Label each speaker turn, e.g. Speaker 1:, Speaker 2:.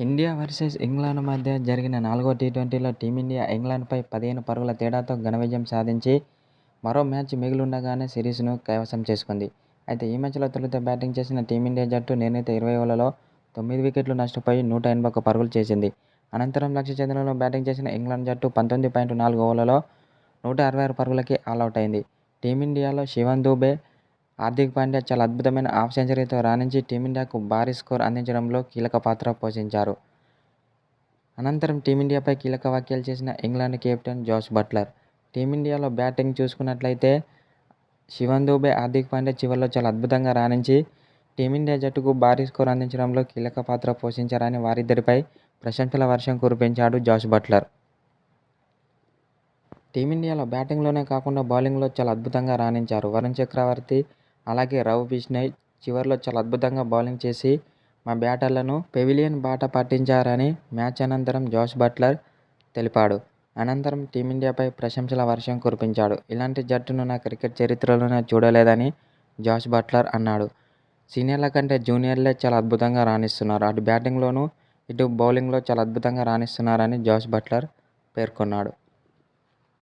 Speaker 1: India versus England మధ్య జరిగిన నాలుగో టీ-ట్వంటీలో టీమిండియా ఇంగ్లాండ్పై పదిహేను పరుగుల తేడాతో ఘన విజయం సాధించి మరో మ్యాచ్ మిగిలిండగానే సిరీస్ను కైవసం చేసుకుంది. అయితే ఈ మ్యాచ్లో తొలుత బ్యాటింగ్ చేసిన టీమిండియా జట్టు నిర్ణీత ఇరవై ఓవర్లలో తొమ్మిది వికెట్లు నష్టపోయి నూట ఎనభై ఒక్క పరుగులు చేసింది. అనంతరం లక్ష్య చంద్రంలో బ్యాటింగ్ చేసిన ఇంగ్లాండ్ జట్టు పంతొమ్మిది పాయింట్ నాలుగు ఓవర్లలో నూట అరవై ఆరు పరుగులకి ఆలౌట్ అయింది. టీమిండియాలో శివన్ దూబే, హార్దిక్ పాండ్యా చాలా అద్భుతమైన హాఫ్ సెంచరీతో రాణించి టీమిండియాకు భారీ స్కోర్ అందించడంలో కీలక పాత్ర పోషించారు. అనంతరం టీమిండియాపై కీలక వ్యాఖ్యలు చేసిన ఇంగ్లాండ్ కెప్టెన్ జోస్ బట్లర్. టీమిండియాలో బ్యాటింగ్ చూసుకున్నట్లయితే శివన్ దూబే, హార్దిక్ పాండ్యా చివర్లో చాలా అద్భుతంగా రాణించి టీమిండియా జట్టుకు భారీ స్కోర్ అందించడంలో కీలక పాత్ర పోషించారని వారిద్దరిపై ప్రశంసల వర్షం కురిపించాడు జోస్ బట్లర్. టీమిండియాలో బ్యాటింగ్లోనే కాకుండా బౌలింగ్లో చాలా అద్భుతంగా రాణించారు వరుణ్ చక్రవర్తి, అలాగే రవి బిష్ణయ్ చివర్లో చాలా అద్భుతంగా బౌలింగ్ చేసి మా బ్యాటర్లను పెవిలియన్ బాట పట్టించారని మ్యాచ్ అనంతరం జాష్ బట్లర్ తెలిపాడు. అనంతరం టీమిండియాపై ప్రశంసల వర్షం కురిపించాడు. ఇలాంటి జట్టును నా క్రికెట్ చరిత్రలోనే చూడలేదని జాష్ బట్లర్ అన్నాడు. సీనియర్ల కంటే జూనియర్లే చాలా అద్భుతంగా రాణిస్తున్నారు. అటు బ్యాటింగ్లోనూ, ఇటు బౌలింగ్లో చాలా అద్భుతంగా రాణిస్తున్నారని జాష్ బట్లర్ పేర్కొన్నాడు.